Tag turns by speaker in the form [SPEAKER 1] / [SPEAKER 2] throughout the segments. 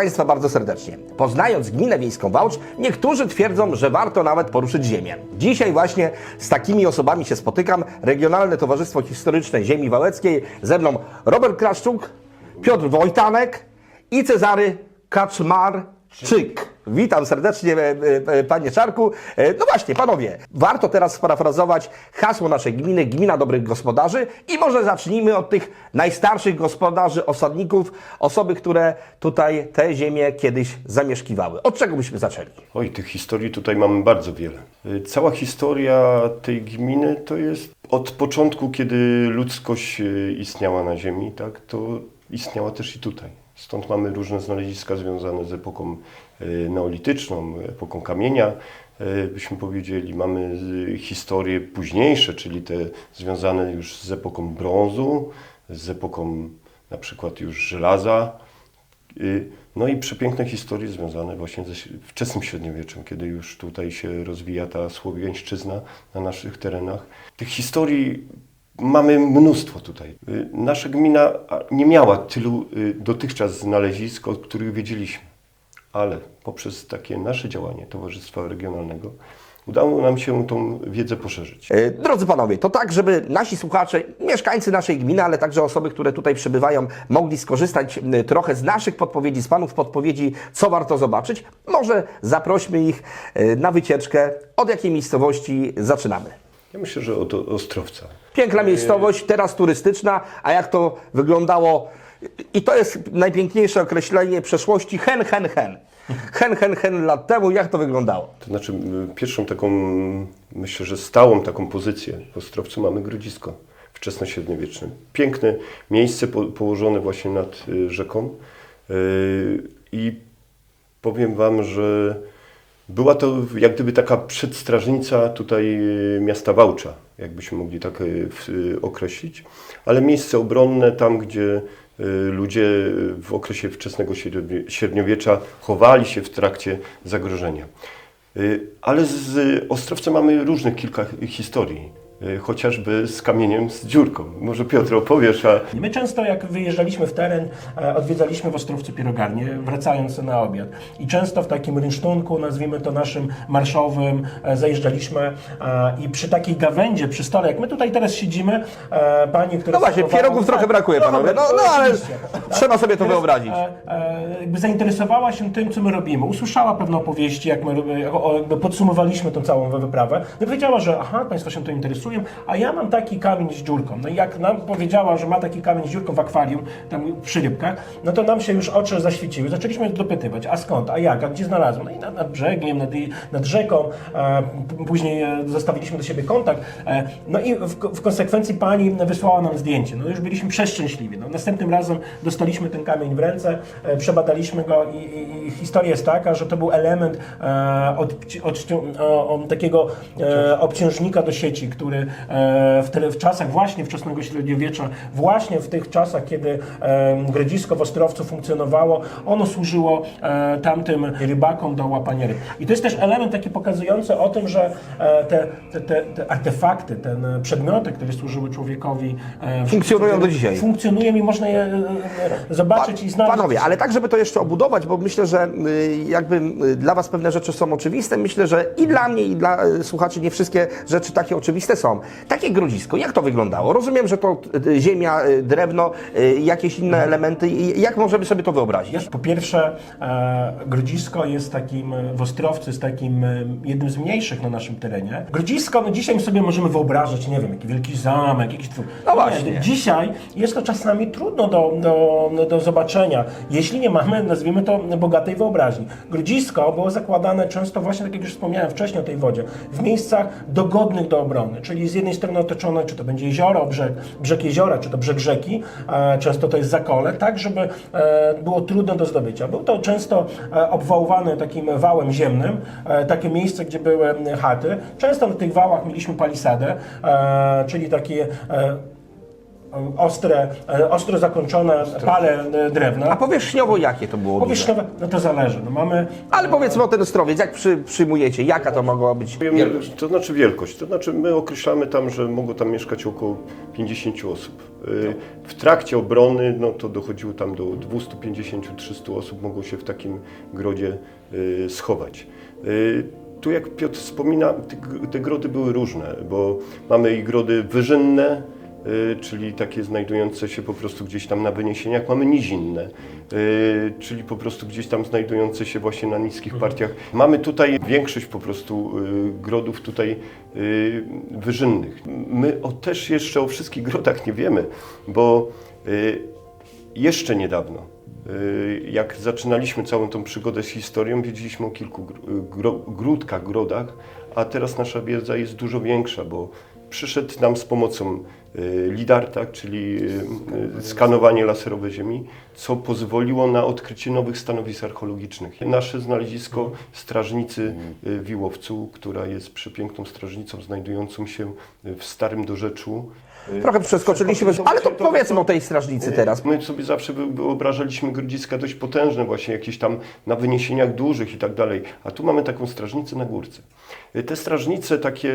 [SPEAKER 1] Państwa bardzo serdecznie. Poznając gminę wiejską Wałcz, niektórzy twierdzą, że warto nawet poruszyć ziemię. Dzisiaj właśnie z takimi osobami się spotykam. Regionalne Towarzystwo Historyczne Ziemi Wałeckiej. Ze mną Robert Kraszczuk, Piotr Wojtanek i Cezary Kaczmarczyk. Witam serdecznie, e, e, panie Czarku. E, No właśnie, panowie, warto teraz sparafrazować hasło naszej gminy, gmina dobrych gospodarzy i może zacznijmy od tych najstarszych gospodarzy, osadników, osoby, które tutaj te ziemię kiedyś zamieszkiwały. Od czego byśmy zaczęli?
[SPEAKER 2] Oj, tych historii tutaj mamy bardzo wiele. Cała historia tej gminy to jest od początku, kiedy ludzkość istniała na Ziemi, tak, to istniała też i tutaj. Stąd mamy różne znaleziska związane z epoką neolityczną, epoką kamienia, y, byśmy powiedzieli. Mamy historie późniejsze, czyli te związane już z epoką brązu, z epoką na przykład już żelaza, Y, No i przepiękne historie związane właśnie ze wczesnym średniowieczem, kiedy już tutaj się rozwija ta słowiańszczyzna na naszych terenach. Tych historii mamy mnóstwo tutaj. Nasza gmina nie miała tylu dotychczas znalezisk, o których wiedzieliśmy, ale poprzez takie nasze działanie Towarzystwa Regionalnego udało nam się tą wiedzę poszerzyć.
[SPEAKER 1] E, Drodzy panowie, to tak, żeby nasi słuchacze, mieszkańcy naszej gminy, ale także osoby, które tutaj przebywają, mogli skorzystać trochę z naszych podpowiedzi, z panów podpowiedzi, co warto zobaczyć, może zaprośmy ich e, na wycieczkę. Od jakiej miejscowości zaczynamy?
[SPEAKER 2] Ja myślę, że od Ostrowca.
[SPEAKER 1] Piękna miejscowość, teraz turystyczna, a jak to wyglądało? I to jest najpiękniejsze określenie przeszłości hen, hen, hen. Hen, hen, hen lat temu, jak to wyglądało?
[SPEAKER 2] To znaczy, pierwszą taką, myślę, że stałą taką pozycję w Ostrowcu mamy Grodzisko wczesnośredniowieczne. Piękne miejsce po, położone właśnie nad y, rzeką. Y, I powiem Wam, że była to jak gdyby taka przedstrażnica tutaj y, miasta Wałcza, jakbyśmy mogli tak określić. Ale miejsce obronne tam, gdzie ludzie w okresie wczesnego średnio- średniowiecza chowali się w trakcie zagrożenia. Y, Ale z Ostrowcem mamy różnych kilka historii, y, chociażby z kamieniem z dziurką. Może Piotr opowiesz, a
[SPEAKER 3] My często jak wyjeżdżaliśmy w teren, e, odwiedzaliśmy w Ostrowcu Pierogarnię, wracając na obiad. I często w takim rynsztunku, nazwijmy to naszym marszowym, e, zajeżdżaliśmy i przy takiej gawędzie, przy stole, jak my tutaj teraz siedzimy, e, pani, która...
[SPEAKER 1] No właśnie, pierogów trochę brakuje, panowie. No, no ale
[SPEAKER 3] oczywiście.
[SPEAKER 1] trzeba sobie to
[SPEAKER 3] Teraz,
[SPEAKER 1] wyobrazić.
[SPEAKER 3] jakby zainteresowała się tym, co my robimy. Usłyszała pewne opowieści, jak my jakby podsumowaliśmy tą całą wyprawę. No i powiedziała, że aha, Państwo się tym interesują, a ja mam taki kamień z dziurką. No i jak nam powiedziała, że ma taki kamień z dziurką w akwarium, tam przy rybkach, no to nam się już oczy zaświeciły. Zaczęliśmy dopytywać, a skąd, a jak, a gdzie znalazłem? No i nad, nad brzegiem, nad, nad rzeką. E, później e, zostawiliśmy do siebie kontakt. E, no i w, w konsekwencji pani wysłała nam zdjęcie. No już byliśmy przeszczęśliwi. No, następnym razem dostaliśmy ten kamień w ręce, e, przebadaliśmy go i, i, i historia jest taka, że to był element e, od, od, o, o, takiego e, obciążnika do sieci, który w, te, w czasach właśnie wczesnego średniowiecza, właśnie w tych czasach, kiedy e, Grodzisko w Ostrowcu funkcjonowało, ono służyło e, tamtym rybakom do łapania ryb. I to jest też element taki pokazujący o tym, że e, te, te, te, te artefakty, te e, przedmioty, które służyły człowiekowi e,
[SPEAKER 1] Funkcjonują do dzisiaj.
[SPEAKER 3] Funkcjonują i można je e, e, zobaczyć i znaleźć.
[SPEAKER 1] Panowie, ale tak, żeby to jeszcze obudować, bo myślę, że y, jakby y, dla Was pewne rzeczy są oczywiste. Myślę, że i dla mnie, i dla y, słuchaczy nie wszystkie rzeczy takie oczywiste są. Takie grodzisko, jak to wyglądało? Rozumiem, że to y, ziemia, y, drewno, y, jakieś inne elementy. I Jak możemy sobie to wyobrazić?
[SPEAKER 3] Po pierwsze, e, Grodzisko jest takim, e, w Ostrowcu jest takim e, jednym z mniejszych na naszym terenie. Grodzisko, no dzisiaj sobie możemy wyobrażać, nie wiem, jaki wielki zamek, jakiś.
[SPEAKER 1] No właśnie.
[SPEAKER 3] Nie, dzisiaj jest to czasami trudno do, do, do zobaczenia, jeśli nie mamy, nazwijmy to, bogatej wyobraźni. Grodzisko było zakładane często właśnie, tak jak już wspomniałem wcześniej o tej wodzie, w miejscach dogodnych do obrony, czyli z jednej strony otoczone, czy to będzie jezioro, brzeg, brzeg jeziora, czy to brzeg rzeki, e, często to jest zakole, tak, żeby e, było trudne do zdobycia. Był to często e, obwałowane takim wałem ziemnym, takie miejsce, gdzie były chaty. Często na tych wałach mieliśmy palisadę, czyli takie ostre, e, ostro zakończone pale e, drewna.
[SPEAKER 1] A powierzchniowo jakie to było?
[SPEAKER 3] Powierzchniowe, no to zależy. No mamy
[SPEAKER 1] Ale powiedzmy o ten Ostrowiec, jak przy, przyjmujecie, jaka to mogła być wielkość?
[SPEAKER 2] To znaczy wielkość. To znaczy my określamy tam, że mogło tam mieszkać około 50 osób. Y, W trakcie obrony no, to dochodziło tam do 250-300 osób mogło się w takim grodzie y, schować. Y, Tu jak Piotr wspomina, te grody były różne, bo mamy i grody wyżynne, czyli takie znajdujące się po prostu gdzieś tam na wyniesieniach, mamy nizinne, y, czyli po prostu gdzieś tam znajdujące się właśnie na niskich partiach. Mamy tutaj większość po prostu y, grodów tutaj y, wyżynnych. My o, też jeszcze o wszystkich grodach nie wiemy, bo y, jeszcze niedawno, y, jak zaczynaliśmy całą tą przygodę z historią, wiedzieliśmy o kilku gr- gro, gródkach, grodach, a teraz nasza wiedza jest dużo większa, bo przyszedł nam z pomocą y, LIDAR, tak, czyli y, y, skanowanie laserowe Ziemi, co pozwoliło na odkrycie nowych stanowisk archeologicznych. Nasze znalezisko Strażnicy y, Wiłowcu, która jest przepiękną strażnicą znajdującą się w Starym Dorzeczu,
[SPEAKER 1] Trochę przeskoczyliśmy, ale to powiedzmy o tej strażnicy teraz.
[SPEAKER 2] My sobie zawsze wy- wyobrażaliśmy grodziska dość potężne, właśnie jakieś tam na wyniesieniach dużych i tak dalej. A tu mamy taką strażnicę na górce. Y, Te strażnice takie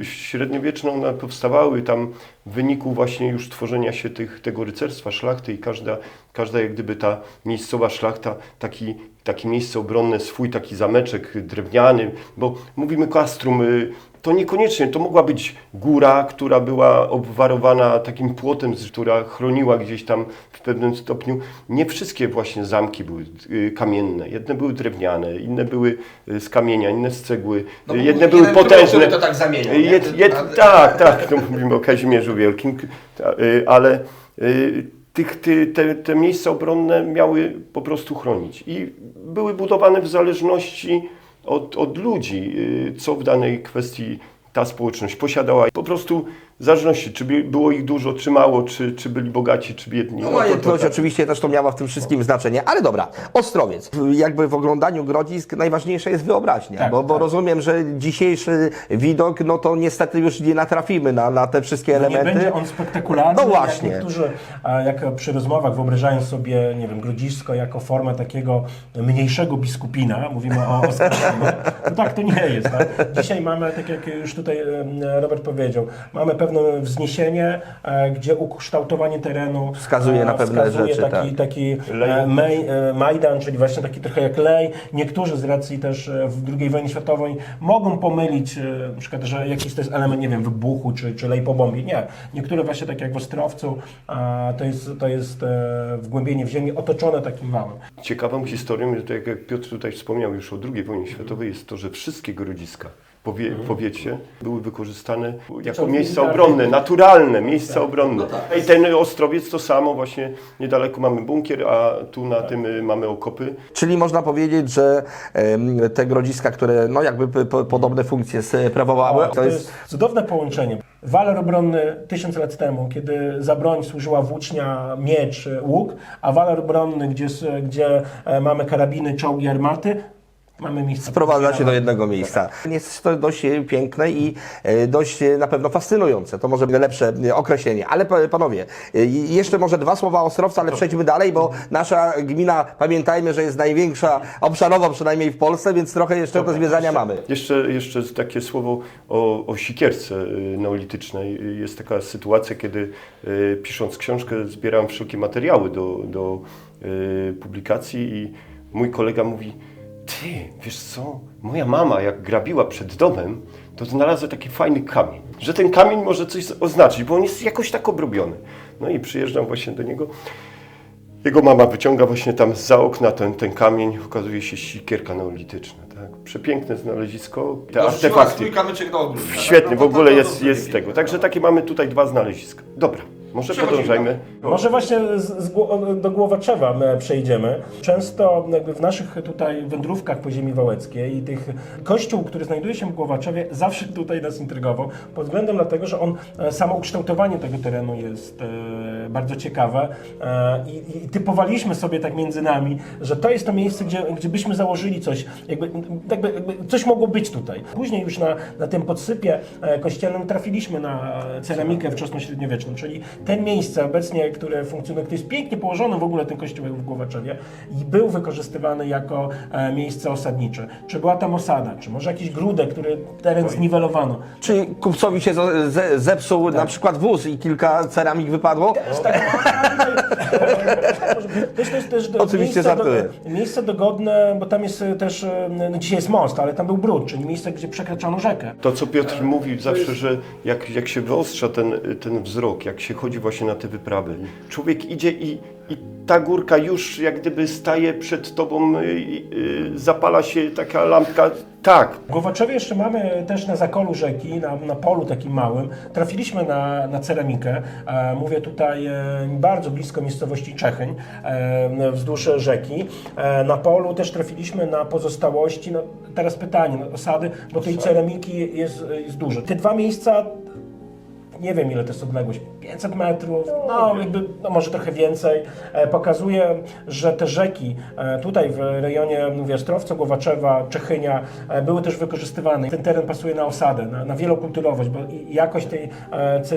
[SPEAKER 2] y, średniowieczne, one powstawały tam w wyniku właśnie już tworzenia się tych, tego rycerstwa, szlachty i każda, każda jak gdyby ta miejscowa szlachta, taki, takie miejsce obronne, swój taki zameczek drewniany, bo mówimy kastrum, y, to niekoniecznie, to mogła być góra, która była obwarowana takim płotem, która chroniła gdzieś tam w pewnym stopniu. Nie wszystkie właśnie zamki były y, kamienne. Jedne były drewniane, inne były y, z kamienia, inne z cegły,
[SPEAKER 1] No,
[SPEAKER 2] y, jedne były potężne.
[SPEAKER 1] który to tak zamieniał?
[SPEAKER 2] Jed, jed, tak, tak, to mówimy o Kazimierzu Wielkim, ale tych, ty, te, te miejsca obronne miały po prostu chronić i były budowane w zależności od, od ludzi, y, co w danej kwestii ta społeczność posiadała. Po prostu w zależności, czy by- było ich dużo, czy mało, czy, czy byli bogaci, czy biedni.
[SPEAKER 1] No
[SPEAKER 2] No, to- to
[SPEAKER 1] majątność
[SPEAKER 2] tak.
[SPEAKER 1] oczywiście też to miała w tym wszystkim znaczenie, ale dobra, Ostrowiec. Jakby w oglądaniu grodzisk najważniejsza jest wyobraźnia,
[SPEAKER 3] Tak,
[SPEAKER 1] bo, bo
[SPEAKER 3] tak.
[SPEAKER 1] rozumiem, że dzisiejszy widok, no to niestety już nie natrafimy na, na te wszystkie
[SPEAKER 3] No nie
[SPEAKER 1] elementy.
[SPEAKER 3] będzie on spektakularny,
[SPEAKER 1] No właśnie.
[SPEAKER 3] jak niektórzy, jak przy rozmowach wyobrażają sobie, nie wiem, Grodzisko jako formę takiego mniejszego biskupina, mówimy o Oskarszynie, no tak to nie jest. Tak? Dzisiaj mamy, tak jak już tutaj Robert powiedział, mamy pewne wzniesienie, e, gdzie ukształtowanie terenu
[SPEAKER 1] Wskazuje na
[SPEAKER 3] e,
[SPEAKER 1] pewne
[SPEAKER 3] wskazuje
[SPEAKER 1] rzeczy,
[SPEAKER 3] taki,
[SPEAKER 1] tak.
[SPEAKER 3] taki e, mej, Majdan, czyli właśnie taki trochę jak lej. Niektórzy z racji też w II wojnie światowej mogą pomylić, na przykład, że jakiś to jest element, nie wiem, wybuchu czy, czy lej po bombie. Nie. Niektóre właśnie tak jak w Ostrowcu, to jest, to jest wgłębienie w ziemi otoczone takim wałem.
[SPEAKER 2] Ciekawą historią, jest, tak jak Piotr tutaj wspomniał już o II wojnie światowej, jest to, że wszystkie grodziska powie, w powiecie były wykorzystane jako miejsca obronne, naturalne miejsca obronne. I ten Ostrowiec to samo, właśnie niedaleko mamy bunkier, a tu na tym y, mamy okopy.
[SPEAKER 1] Czyli można powiedzieć, że em, te grodziska, które no jakby p- p- podobne funkcje sprawowały,
[SPEAKER 3] To jest cudowne połączenie. Walor obronny tysiąc lat temu, kiedy za broń służyła włócznia, miecz, e, łuk, a walor obronny, gdzie, s- gdzie e, mamy karabiny, czołgi, armaty, mamy miejsce.
[SPEAKER 1] sprowadza się do jednego miejsca. Jest to dość e, piękne i e, dość e, na pewno fascynujące. To może lepsze określenie. Ale pa- panowie, jeszcze może dwa słowa o Ostrowcu, ale przejdźmy dalej, bo nasza gmina, pamiętajmy, że jest największa obszarowo przynajmniej w Polsce, więc trochę jeszcze do zwiedzania mamy.
[SPEAKER 2] Jeszcze, jeszcze takie słowo o, o sikierce neolitycznej. Jest taka sytuacja, kiedy pisząc książkę zbierałem wszelkie materiały do, do publikacji i mój kolega mówi, ty, wiesz co, moja mama jak grabiła przed domem, to znalazła taki fajny kamień, że ten kamień może coś oznaczyć, bo on jest jakoś tak obrobiony. No i przyjeżdżam właśnie do niego. Jego mama wyciąga właśnie tam za okna ten, ten kamień, okazuje się sikierka neolityczna. Tak? Przepiękne znalezisko, te artefakty.
[SPEAKER 4] Swój kamyczek do ogródka.
[SPEAKER 2] Świetnie,
[SPEAKER 4] tak?
[SPEAKER 2] w
[SPEAKER 4] No
[SPEAKER 2] ogóle jest, jest tego. Także takie mamy tutaj dwa znaleziska. Dobra, może podążajmy.
[SPEAKER 3] Może właśnie z, z, Gło- do Głowaczewa e, przejdziemy. Często jakby w naszych tutaj wędrówkach po ziemi wałeckiej i tych kościół, który znajduje się w Głowaczewie, zawsze tutaj nas intrygował, pod względem dlatego, że on, e, samo ukształtowanie tego terenu jest e, bardzo ciekawe e, i, i typowaliśmy sobie tak między nami, że to jest to miejsce, gdzie, gdzie byśmy założyli coś, jakby, jakby, jakby coś mogło być tutaj. Później już na, na tym podsypie e, kościelnym trafiliśmy na ceramikę wczesnośredniowieczną, czyli Te miejsce obecnie, które funkcjonuje, to jest pięknie położone w ogóle ten kościół w Głowaczewie i był wykorzystywany jako e, miejsce osadnicze. Czy była tam osada, czy może jakiś grudek, który teren zniwelowano.
[SPEAKER 1] Czy kupcowi się ze- ze- zepsuł na przykład wóz i kilka ceramik wypadło?
[SPEAKER 3] Też tak, też do,
[SPEAKER 1] Oczywiście
[SPEAKER 3] miejsce,
[SPEAKER 1] żartuję.
[SPEAKER 3] do, miejsce dogodne, bo tam jest e, też, e, no dzisiaj jest most, ale tam był brud, czyli miejsce, gdzie przekraczano rzekę.
[SPEAKER 2] To, co Piotr mówi zawsze, że jak, jak się wyostrza ten, ten wzrok, jak się chodzi właśnie na te wyprawy, człowiek idzie i, i ta górka już jak gdyby staje przed tobą, y, y, zapala się taka lampka. Tak,
[SPEAKER 3] W Głowaczowie jeszcze mamy też na zakolu rzeki, na, na polu takim małym, trafiliśmy na, na ceramikę. E, mówię tutaj e, bardzo blisko miejscowości Czechyn, e, wzdłuż rzeki. E, na polu też trafiliśmy na pozostałości. No, teraz pytanie, no, osady, bo tej ceramiki jest, jest dużo. Te dwa miejsca nie wiem ile to jest odległość, 500 metrów, no, jakby, no może trochę więcej, e, pokazuje, że te rzeki e, tutaj w rejonie mówię, Ostrowca, Głowaczewa, Czechynia e, były też wykorzystywane. Ten teren pasuje na osadę, na, na wielokulturowość, bo jakość tej,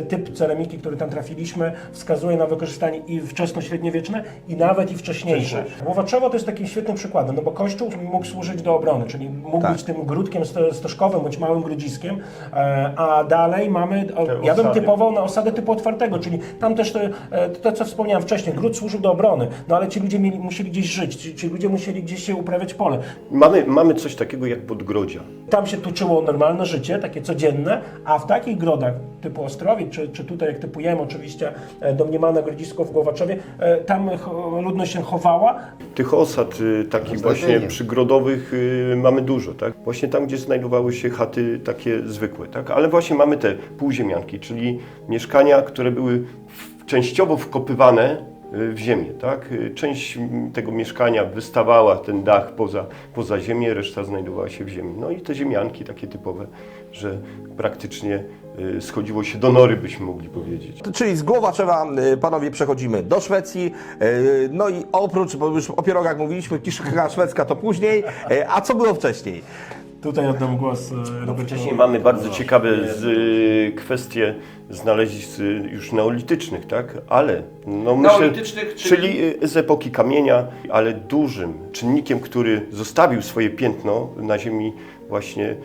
[SPEAKER 3] typ ceramiki, który tam trafiliśmy, wskazuje na wykorzystanie i wczesno-średniowieczne, i nawet i wcześniejsze. Głowaczewo to jest takim świetnym przykładem, no bo kościół mógł służyć do obrony, czyli mógł
[SPEAKER 1] Tak.
[SPEAKER 3] być tym grudkiem sto- stożkowym bądź małym grudziskiem, a dalej mamy, ja bym typował na osadę typu otwartego, czyli tam też to, e, to co wspomniałem wcześniej, gród służył do obrony, no ale ci ludzie mieli, musieli gdzieś żyć, ci, ci ludzie musieli gdzieś się uprawiać pole.
[SPEAKER 2] mamy, mamy coś takiego jak podgrodzia.
[SPEAKER 3] Tam się tuczyło normalne życie, takie codzienne, a w takich grodach typu Ostrowiec, czy, czy tutaj jak typujemy oczywiście e, domniemane grodzisko w Głowaczowie, e, tam ludność się chowała,
[SPEAKER 2] Tych osad y, takich właśnie przygrodowych y, mamy dużo, tak? Właśnie tam, gdzie znajdowały się chaty takie zwykłe, tak? Ale właśnie mamy te półziemianki, czyli mieszkania, które były częściowo wkopywane w ziemię, tak? Część tego mieszkania wystawała ten dach poza, poza ziemię, reszta znajdowała się w ziemi. No i te ziemianki takie typowe, że praktycznie y, schodziło się do nory, byśmy mogli powiedzieć.
[SPEAKER 1] Czyli z Głowaczewa, y, panowie, przechodzimy do Szwecji. y, No i oprócz, bo już o pierogach mówiliśmy, kiszka szwedzka to później. A co było wcześniej?
[SPEAKER 3] Tutaj oddam głos e, Robertowi.
[SPEAKER 2] Wcześniej mamy bardzo ciekawe z, y, kwestie znalezisk y, już neolitycznych, tak? Ale no myślę,
[SPEAKER 4] Neolitycznych, czyli-
[SPEAKER 2] czyli y, z epoki kamienia, ale dużym czynnikiem, który zostawił swoje piętno na ziemi właśnie y,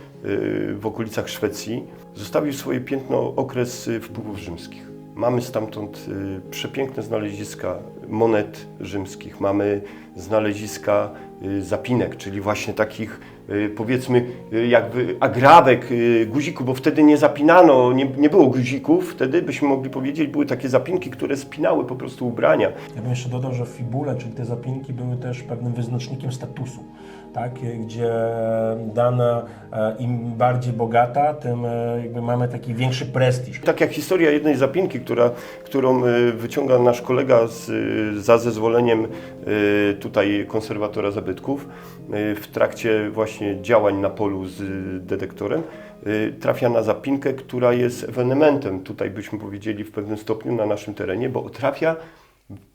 [SPEAKER 2] w okolicach Szwecji, zostawił swoje piętno okres y, wpływów rzymskich. Mamy stamtąd y, przepiękne znaleziska monet rzymskich, mamy znaleziska y, zapinek, czyli właśnie takich y, powiedzmy jakby agrawek, guzików, bo wtedy nie zapinano, nie, nie było guzików, wtedy byśmy mogli powiedzieć, były takie zapinki, które spinały po prostu ubrania.
[SPEAKER 3] Ja bym jeszcze dodał, że fibule, czyli te zapinki były też pewnym wyznacznikiem statusu, gdzie dana e, im bardziej bogata, tym e, jakby mamy taki większy prestiż.
[SPEAKER 2] Tak jak historia jednej zapinki, która, którą y, wyciąga nasz kolega z, za zezwoleniem tutaj konserwatora zabytków w trakcie właśnie działań na polu z detektorem, trafia na zapinkę, która jest ewenementem, tutaj byśmy powiedzieli w pewnym stopniu na naszym terenie, bo trafia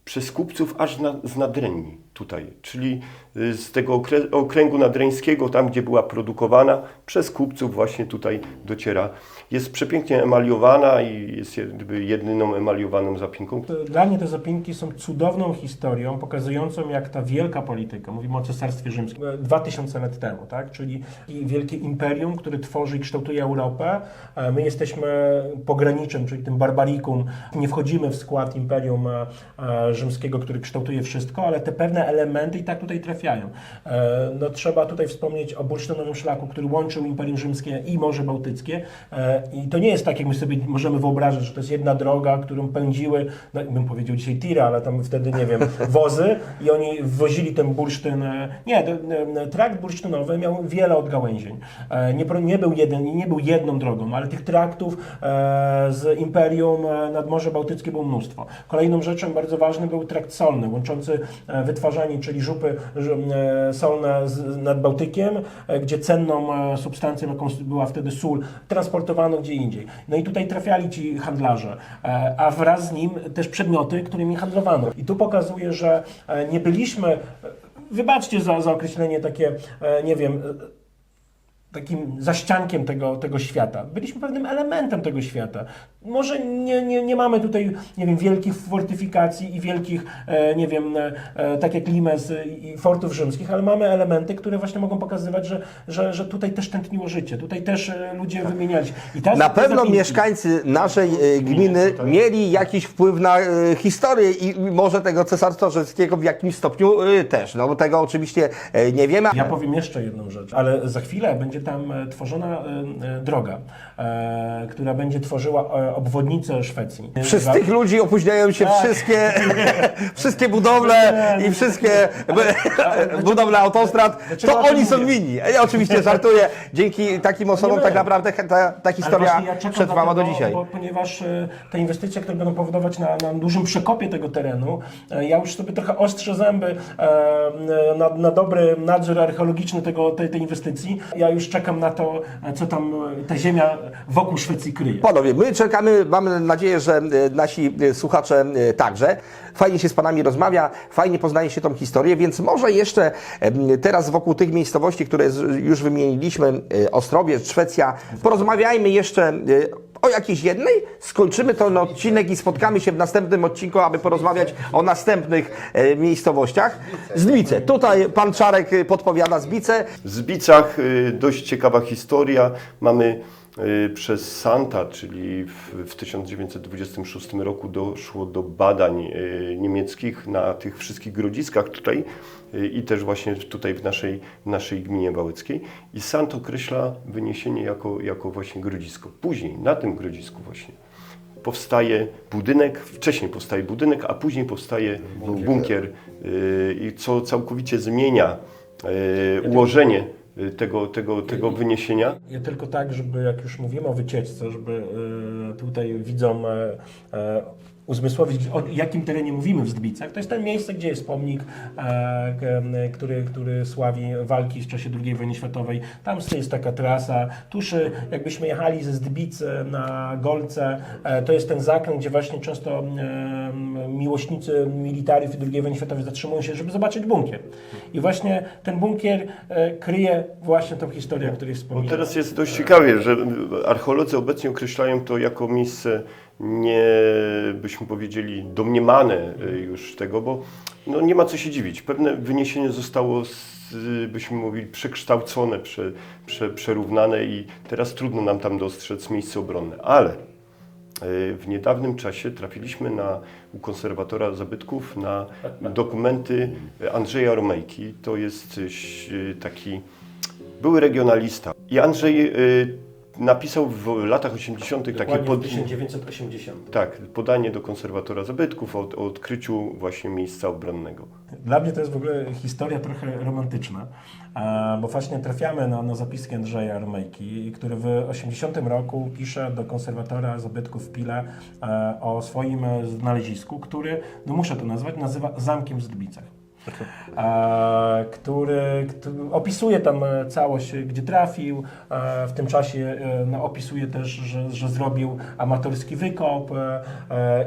[SPEAKER 2] przez kupców aż na, z Nadrenii tutaj, czyli y, z tego okręgu nadreńskiego, tam gdzie była produkowana, przez kupców właśnie tutaj dociera. Jest przepięknie emaliowana i jest jakby jedyną emaliowaną zapinką.
[SPEAKER 3] Dla mnie te zapinki są cudowną historią, pokazującą jak ta wielka polityka, mówimy o Cesarstwie Rzymskim, e, 2000 lat temu, tak? czyli wielkie imperium, które tworzy i kształtuje Europę. My jesteśmy pograniczem, czyli tym barbarikum. Nie wchodzimy w skład imperium rzymskiego, który kształtuje wszystko, ale te pewne elementy i tak tutaj trafiają. E, No, trzeba tutaj wspomnieć o bursztynowym szlaku, który łączył Imperium Rzymskie i Morze Bałtyckie. E, I to nie jest tak, jak my sobie możemy wyobrażać, że to jest jedna droga, którą pędziły, no, bym powiedział dzisiaj tira, ale tam wtedy, nie wiem, wozy i oni wwozili ten bursztyn. e, Nie, trakt bursztynowy miał wiele odgałęzień. Nie, nie był jeden, nie był jedną drogą, ale tych traktów z Imperium nad Morze Bałtyckie było mnóstwo. Kolejną rzeczą bardzo ważną był trakt solny, łączący e, wytwarzanie, czyli żupy e, solne z, nad Bałtykiem, e, gdzie cenną substancją, jaką była wtedy sól, transportowano gdzie indziej. No i tutaj trafiali ci handlarze, a wraz z nim też przedmioty, którymi handlowano. I tu pokazuje, że nie byliśmy, wybaczcie za, za określenie takie, nie wiem, takim zaściankiem tego, tego świata. Byliśmy pewnym elementem tego świata. Może nie, nie, nie mamy tutaj, nie wiem, wielkich fortyfikacji i wielkich, e, nie wiem, e, e, tak jak Limes i fortów rzymskich, ale mamy elementy, które właśnie mogą pokazywać, że, że, że tutaj też tętniło życie, tutaj też e, ludzie wymieniali się. I ta-
[SPEAKER 1] Na pewno
[SPEAKER 3] zapinki-
[SPEAKER 1] mieszkańcy naszej e, gminy mieli jakiś wpływ na e, historię i może tego cesarstwa rzymskiego w jakimś stopniu e, też. No bo tego oczywiście e, nie wiemy.
[SPEAKER 3] Ja powiem jeszcze jedną rzecz, ale za chwilę będzie tam tworzona droga, e, która będzie tworzyła e, obwodnicę Szwecji.
[SPEAKER 1] Przez
[SPEAKER 3] Za-
[SPEAKER 1] tych ludzi opóźniają się
[SPEAKER 3] Tak.
[SPEAKER 1] wszystkie, wszystkie budowle i wszystkie budowle autostrad.
[SPEAKER 3] Dlaczego
[SPEAKER 1] To oni są winni. Ja oczywiście żartuję. Dzięki takim osobom tak naprawdę ta, ta historia
[SPEAKER 3] ja
[SPEAKER 1] przetrwała do dzisiaj.
[SPEAKER 3] Bo, ponieważ e, te inwestycje, które będą powodować na, na dużym przekopie tego terenu, e, ja już sobie trochę ostrzę zęby e, na, na dobry nadzór archeologiczny tego, tej, tej inwestycji. Ja już czekam na to, co tam ta ziemia wokół Szwecji kryje.
[SPEAKER 1] Panowie, my czekamy, mamy nadzieję, że e, nasi e, słuchacze e, także. Fajnie się z Panami rozmawia, fajnie poznaje się tą historię, więc może jeszcze teraz wokół tych miejscowości, które już wymieniliśmy, e, Ostrowiec, Szwecja, porozmawiajmy jeszcze o jakiejś jednej, skończymy ten odcinek i spotkamy się w następnym odcinku, aby porozmawiać o następnych miejscowościach. Zdbice, tutaj Pan Czarek podpowiada Zbice.
[SPEAKER 2] W Zbicach dość ciekawa historia. Mamy przez Santa, czyli w, w 1926 roku doszło do badań y, niemieckich na tych wszystkich grodziskach tutaj y, i też właśnie tutaj w naszej, naszej gminie wałęckiej. I Sant określa wyniesienie jako, jako właśnie grodzisko. Później na tym grodzisku właśnie powstaje budynek, wcześniej powstaje budynek, a później powstaje bunkier, y, i co całkowicie zmienia y, ułożenie y, tego, tego, tego wyniesienia.
[SPEAKER 3] Ja tylko tak, żeby jak już mówimy o wycieczce, żeby e, tutaj widzom e, e, uzmysłowić, o jakim terenie mówimy w Zdbicach. To jest ten miejsce, gdzie jest pomnik, e, który, który sławi walki w czasie II wojny światowej. Tam jest taka trasa. Tuż e, jakbyśmy jechali ze Zdbicy na Golce, e, to jest ten zakręt, gdzie właśnie często e, miłośnicy militariów II wojny światowej zatrzymują się, żeby zobaczyć bunkier. I właśnie ten bunkier e, kryje właśnie tą historię, o której
[SPEAKER 2] Bo
[SPEAKER 3] wspominałem.
[SPEAKER 2] teraz jest dość ciekawie, że archeolodzy obecnie określają to jako miejsce nie, byśmy powiedzieli, domniemane y, już tego, bo no nie ma co się dziwić. Pewne wyniesienie zostało, byśmy mówili, przekształcone, prze, prze, przerównane i teraz trudno nam tam dostrzec miejsce obronne. Ale y, w niedawnym czasie trafiliśmy na, u konserwatora zabytków na dokumenty Andrzeja Romejki. To jest y, taki były regionalista. I Andrzej napisał w latach 80. takie pod,
[SPEAKER 3] w 1980.
[SPEAKER 2] tak, podanie do konserwatora zabytków o, o odkryciu właśnie miejsca obronnego.
[SPEAKER 3] Dla mnie to jest w ogóle historia trochę romantyczna, bo właśnie trafiamy na, na zapiski Andrzeja Romejki, który w 80 roku pisze do konserwatora zabytków w Pile e, o swoim znalezisku, który, no muszę to nazwać, nazywa Zamkiem w Zdbicach. E, który, który opisuje tam e, całość, gdzie trafił. E, w tym czasie no, opisuje też, że, że zrobił amatorski wykop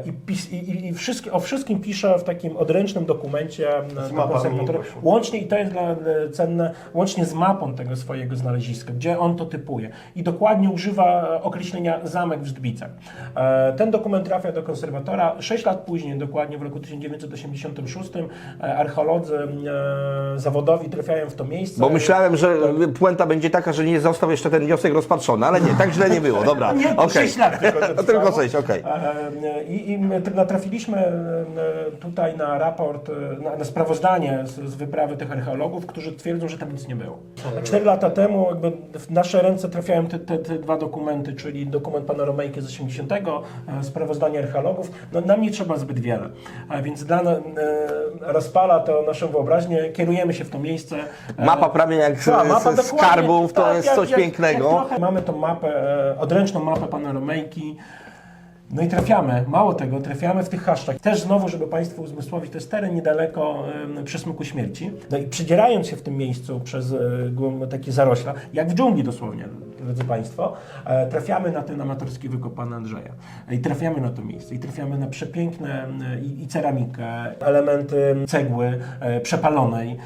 [SPEAKER 3] i, pis, i, i, wszystkie, o wszystkim pisze w takim odręcznym dokumencie konserwatora. Łącznie, i to jest dla, cenne, łącznie z mapą tego swojego znaleziska, gdzie on to typuje. I dokładnie używa określenia zamek w Zdbicach. E, Ten dokument trafia do konserwatora. Sześć lat później, dokładnie w roku 1986, e, e, zawodowi trafiają w to miejsce.
[SPEAKER 1] Bo myślałem, że puenta będzie taka, że nie został jeszcze ten wniosek rozpatrzony, ale nie, tak źle nie było, dobra.
[SPEAKER 3] Nie,
[SPEAKER 1] okej.
[SPEAKER 3] sześć lat tylko to
[SPEAKER 1] Tylko okej.
[SPEAKER 3] E, I, natrafiliśmy tutaj na raport, na, na sprawozdanie z, z wyprawy tych archeologów, którzy twierdzą, że tam nic nie było. Cztery lata temu jakby w nasze ręce trafiają te, te, te dwa dokumenty, czyli dokument pana Romejki z 80, e, sprawozdanie archeologów. No, nam nie trzeba zbyt wiele, a więc dla, rozpala to naszą wyobraźnię, kierujemy się w to miejsce. E,
[SPEAKER 1] Mapa prawie jak z,
[SPEAKER 3] tak, mapa
[SPEAKER 1] z
[SPEAKER 3] dokładnie.
[SPEAKER 1] skarbów, to
[SPEAKER 3] Tak,
[SPEAKER 1] jest
[SPEAKER 3] jak-
[SPEAKER 1] coś
[SPEAKER 3] jak-
[SPEAKER 1] pięknego.
[SPEAKER 3] Jak trochę mamy tą mapę, e, odręczną mapę pana Romejki. No i trafiamy, mało tego, trafiamy w tych chaszczach. Też znowu, żeby Państwu uzmysłowić, to jest teren niedaleko e, przesmyku śmierci. No i przedzierając się w tym miejscu przez e, głą- takie zarośla, jak w dżungli dosłownie. Drodzy Państwo, e, trafiamy na ten amatorski wykop pana Andrzeja. I trafiamy na to miejsce, i trafiamy na przepiękne e, i, i ceramikę, elementy cegły e, przepalonej.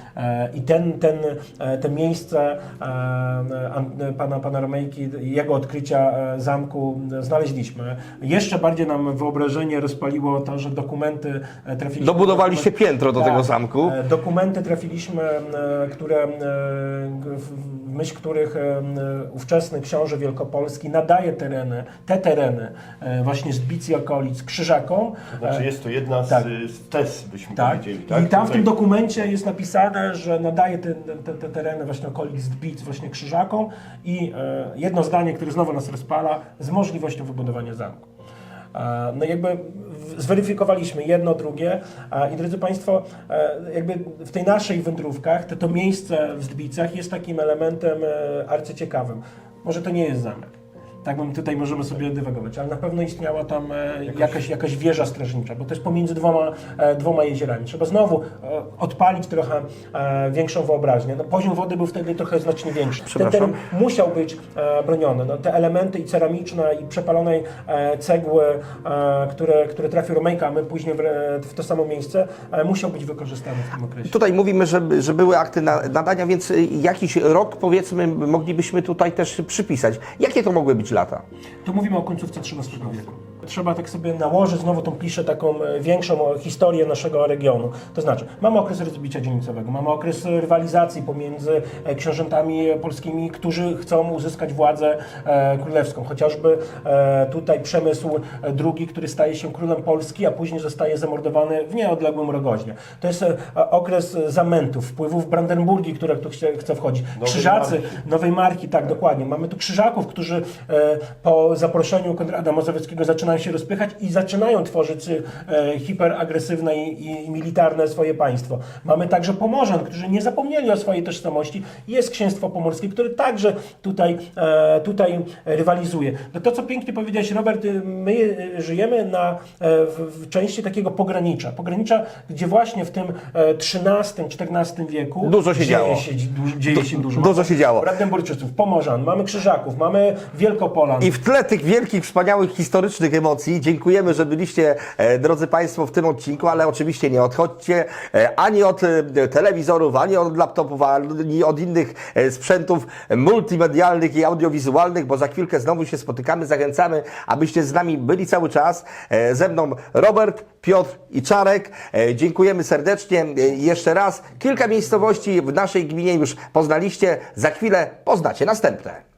[SPEAKER 3] I ten, ten, te miejsce an- pana, pana Romejki, jego odkrycia zamku znaleźliśmy. Jeszcze bardziej nam wyobrażenie rozpaliło to, że dokumenty trafiliśmy...
[SPEAKER 1] Dobudowaliście piętro do tego zamku.
[SPEAKER 3] Dokumenty trafiliśmy, które, w myśl których e, ówczesny książę Wielkopolski nadaje tereny, te tereny e, właśnie z Bic i okolic Krzyżakom.
[SPEAKER 2] Znaczy
[SPEAKER 3] E,
[SPEAKER 2] jest to jedna z,
[SPEAKER 3] tak.
[SPEAKER 2] tez, byśmy
[SPEAKER 3] tak.
[SPEAKER 2] powiedzieli. Tak?
[SPEAKER 3] I tam w tym dokumencie jest napisane, że nadaje te, te, te tereny właśnie okolic Dbic właśnie Krzyżakom i e, jedno zdanie, które znowu nas rozpala, z możliwością wybudowania zamku. No jakby zweryfikowaliśmy jedno, drugie i drodzy Państwo, jakby w tej naszej wędrówkach to, to miejsce w Zdbicach jest takim elementem arcyciekawym. Może to nie jest zamek. Tak bym tutaj możemy sobie dywagować, ale na pewno istniała tam e, jakaś, jakaś wieża strażnicza, bo to jest pomiędzy dwoma, e, dwoma jeziorami. Trzeba znowu e, odpalić trochę e, większą wyobraźnię. No, poziom wody był wtedy trochę znacznie większy. Ten
[SPEAKER 1] Przepraszam.
[SPEAKER 3] teren musiał być e, broniony. No, te elementy i ceramiczne, i przepalonej e, cegły, e, które, które trafił Romejka, a my później w, w to samo miejsce, e, musiał być wykorzystany w tym okresie.
[SPEAKER 1] Tutaj mówimy, że, że były akty na, nadania, więc y, jakiś rok powiedzmy moglibyśmy tutaj też przypisać. Jakie to mogły być lata?
[SPEAKER 3] Tu mówimy o końcówce XIII wieku. Trzeba tak sobie nałożyć znowu tą piszę taką e, większą e, historię naszego regionu. To znaczy, mamy okres rozbicia dzielnicowego, mamy okres rywalizacji pomiędzy e, książętami polskimi, którzy chcą uzyskać władzę królewską. Chociażby tutaj Przemysł II, który staje się królem Polski, a później zostaje zamordowany w nieodległym Rogoźnie. To jest okres zamętów, wpływów Brandenburgii, które tu chce, chce wchodzić. Krzyżacy,
[SPEAKER 2] marki.
[SPEAKER 3] nowej marki, tak, dokładnie. Mamy tu krzyżaków, którzy po zaproszeniu Konrada Mazowieckiego zaczynają się rozpychać i zaczynają tworzyć e, hiperagresywne i, i, militarne swoje państwo. Mamy także Pomorzan, którzy nie zapomnieli o swojej tożsamości. Jest księstwo pomorskie, które także tutaj, e, tutaj rywalizuje. No to, co pięknie powiedziałeś, Robert, y, my y, żyjemy na, e, w, w części takiego pogranicza. Pogranicza, gdzie właśnie w tym XIII-XIV wieku
[SPEAKER 1] Dużo się
[SPEAKER 3] dzieje
[SPEAKER 1] działo.
[SPEAKER 3] Się, du- dzieje się dużo.
[SPEAKER 1] dużo się działo.
[SPEAKER 3] Brandenburczyców, Pomorzan, mamy Krzyżaków, mamy Wielkopolan.
[SPEAKER 1] I w tle tych wielkich, wspaniałych, historycznych emocji dziękujemy, że byliście, e, drodzy Państwo, w tym odcinku, ale oczywiście nie odchodźcie e, ani od e, telewizorów, ani od laptopów, ani od innych sprzętów multimedialnych i audiowizualnych, bo za chwilkę znowu się spotykamy. Zachęcamy, abyście z nami byli cały czas. Ze mną Robert, Piotr i Czarek. Dziękujemy serdecznie. Jeszcze raz kilka miejscowości w naszej gminie już poznaliście. Za chwilę poznacie następne.